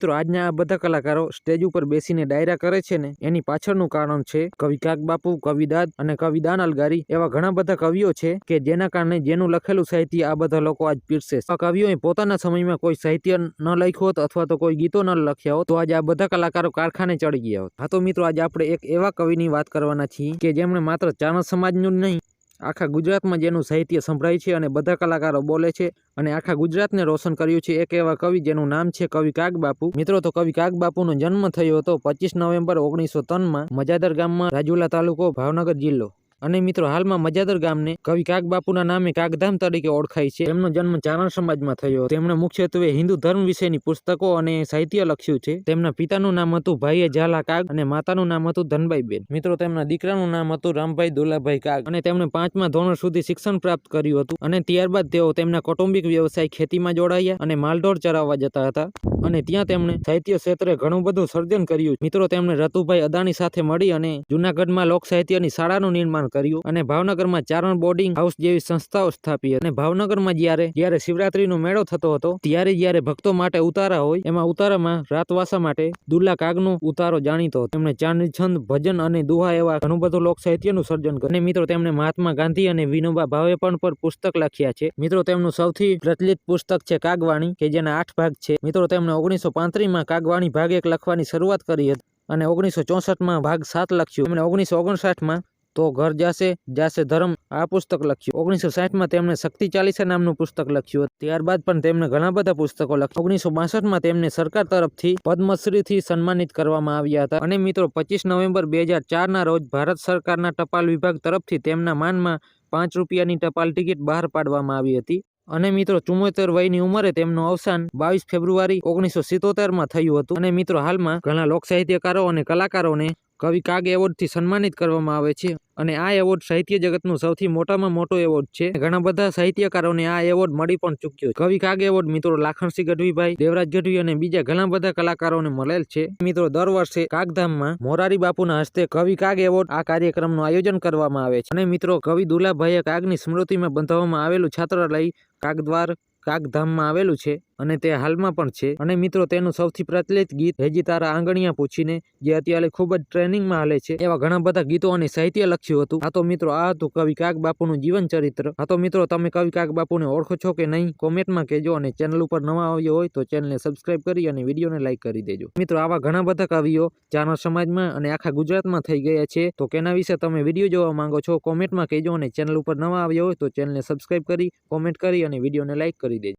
મિત્રો, આજના આ બધા કલાકારો સ્ટેજ ઉપર બેસીને ડાયરા કરે છે ને, એની પાછળનું કારણ છે કવિ કાક બાપુ કવિદાદ અને કવિદાન અલગારી એવા ઘણા બધા કવિઓ છે કે જેના કારણે જેનું લખેલું સાહિત્ય આ બધા લોકો આજ પીરશે આ કવિઓએ પોતાના સમયમાં કોઈ સાહિત્ય ન લખ્યું હોત અથવા તો કોઈ ગીતો ન લખ્યા હોત તો આજે આ બધા કલાકારો કારખાને ચડી ગયા હોત. હા તો મિત્રો, આજે આપણે એક એવા કવિની વાત કરવાના છીએ કે જેમણે માત્ર ચારણ સમાજનું જ નહીં આખા ગુજરાતમાં જેનું સાહિત્ય સંભળાય છે અને બધા કલાકારો બોલે છે અને આખા ગુજરાતને રોશન કર્યું છે એક એવા કવિ જેનું નામ છે કવિ કાગબાપુ. મિત્રો, તો કવિ કાગ બાપુનો જન્મ થયો હતો પચીસ નવેમ્બર ઓગણીસો ત્રણમાં મજાદર ગામમાં રાજુલા તાલુકો ભાવનગર જિલ્લો. અને મિત્રો, હાલમાં મજાદર ગામને કવિ કાગ બાપુના નામે કાગધામ તરીકે ઓળખાય છે. તેમનો જન્મ ચારણ સમાજમાં થયો. તેમણે મુખ્યત્વે હિન્દુ ધર્મ વિશેની પુસ્તકો અને સાહિત્ય લખ્યું છે. તેમના પિતાનું નામ હતું ભાઈએ ઝાલા કાગ અને માતાનું નામ હતું ધનબાઈબેન. મિત્રો, તેમના દીકરાનું નામ હતું રામભાઈ દુલાભાઈ કાગ અને તેમણે પાંચમા ધોરણ સુધી શિક્ષણ પ્રાપ્ત કર્યું હતું અને ત્યારબાદ તેઓ તેમના કૌટુંબિક વ્યવસાય ખેતીમાં જોડાયા અને માલઢોર ચરાવવા જતા હતા. અને ત્યાં તેમણે સાહિત્ય ક્ષેત્રે ઘણું બધું સર્જન કર્યું. મિત્રો, તેમણે રતુભાઈ અદાણી સાથે મળી અને જુનાગઢમાં લોક સાહિત્યની શાળાનું નિર્માણ કર્યું અને ભાવનગરમાં ચારણ બોર્ડિંગ હાઉસ જેવી સંસ્થાઓ સ્થાપી અને ભાવનગરમાં જ્યારે જ્યારે શિવરાત્રીનો મેળો થતો હતો, ત્યારે જ્યારે ભક્તો માટે ઉતારા હોય, એમાં ઉતારામાં રાતવાસા માટે દુલ્લા કાગનો ઉતારો જાણીતો તેમણે ચાંદની છંદ ભજન અને દુહા એવા ઘણું બધું લોક સાહિત્યનું સર્જન કર્યું. અને મિત્રો, તેમણે મહાત્મા ગાંધી અને વિનોબા ભાવે પણ પર પુસ્તક લખ્યા છે. મિત્રો, તેમનું સૌથી પ્રચલિત પુસ્તક છે કાગવાણી, કે જેના આઠ ભાગ છે. મિત્રો, તેમણે ઓગણીસો પાંત્રીસમાં કાગવાણી ભાગ એક લખવાની શરૂઆત કરી હતી અને ઓગણીસો ચોસઠમાં ભાગ સાત લખ્યું. તેમણે ઓગણીસો ઓગણસાઠમાં તો ઘર જાશે જાશે ધર્મ, આ પુસ્તક લખ્યું. ઓગણીસો સાઠમાં તેમણે શક્તિ ચાલીસા નામનું પુસ્તક લખ્યું હતું. ત્યારબાદ પણ તેમણે ઘણા બધા પુસ્તકો લખ્યા. ઓગણીસો બાસઠમાં તેમને સરકાર તરફથી પદ્મશ્રીથી સન્માનિત કરવામાં આવ્યા હતા. અને મિત્રો, પચીસ નવેમ્બર બે હજાર ચારના રોજ ભારત સરકારના ટપાલ વિભાગ તરફથી તેમના માનમાં પાંચ રૂપિયાની ટપાલ ટિકિટ બહાર પાડવામાં આવી હતી. અને મિત્રો, ચુમ્મોતેર વયની ઉંમરે તેમનું અવસાન બાવીસ ફેબ્રુઆરી ઓગણીસો સિત્તોતેરમાં થયું હતું. અને મિત્રો, હાલમાં ઘણા લોક સાહિત્યકારો અને કલાકારોને કવિ કાગ એવોર્ડથી સન્માનિત કરવામાં આવે છે અને આ એવોર્ડ સાહિત્ય જગતનો સૌથી મોટામાં મોટો એવોર્ડ છે. ઘણા બધા સાહિત્યકારોને આ એવોર્ડ મળી પણ ચૂક્યો કવિ કાગ એવોર્ડ મિત્રો લાખણસિંહ ગઢવીભાઈ, દેવરાજ ગઢવી અને બીજા ઘણા બધા કલાકારોને મળેલ છે. મિત્રો દર વર્ષે કાગધામમાં મોરારી બાપુના હસ્તે કવિ કાગ એવોર્ડ આ કાર્યક્રમનું આયોજન કરવામાં આવે છે અને મિત્રો કવિ દુલાભાઈએ કાગની સ્મૃતિમાં બંધાવવામાં આવેલું છાત્રાલય કાગદ્વાર કાગધામમાં આવેલું છે. અને તે હાલમાં પણ છે. અને મિત્રો, તેનું સૌથી પ્રચલિત ગીત હેજી તારા આંગણિયા પૂછીને, જે અત્યારે ખૂબ જ ટ્રેનિંગમાં હાલે છે. એવા ઘણા બધા ગીતો અને સાહિત્ય લખ્યું હતું. આ તો મિત્રો, આ હતું કવિ કાગ બાપુનું જીવન ચરિત્ર. આ તો મિત્રો, તમે કવિ કાગ બાપુને ઓળખો છો કે નહીં, કોમેન્ટમાં કહેજો અને ચેનલ ઉપર નવા આવ્યો હોય તો ચેનલને સબસ્ક્રાઇબ કરી અને વિડીયોને લાઇક કરી દેજો. મિત્રો, આવા ઘણા બધા કવિઓ ચારણ સમાજમાં અને આખા ગુજરાતમાં થઈ ગયા છે. તો કેના વિશે તમે વીડિયો જોવા માંગો છો, કોમેન્ટમાં કહેજો અને ચેનલ ઉપર નવા આવ્યો હોય તો ચેનલને સબસ્ક્રાઇબ કરી, કોમેન્ટ કરી અને વિડીયોને લાઇક કરી દેજો.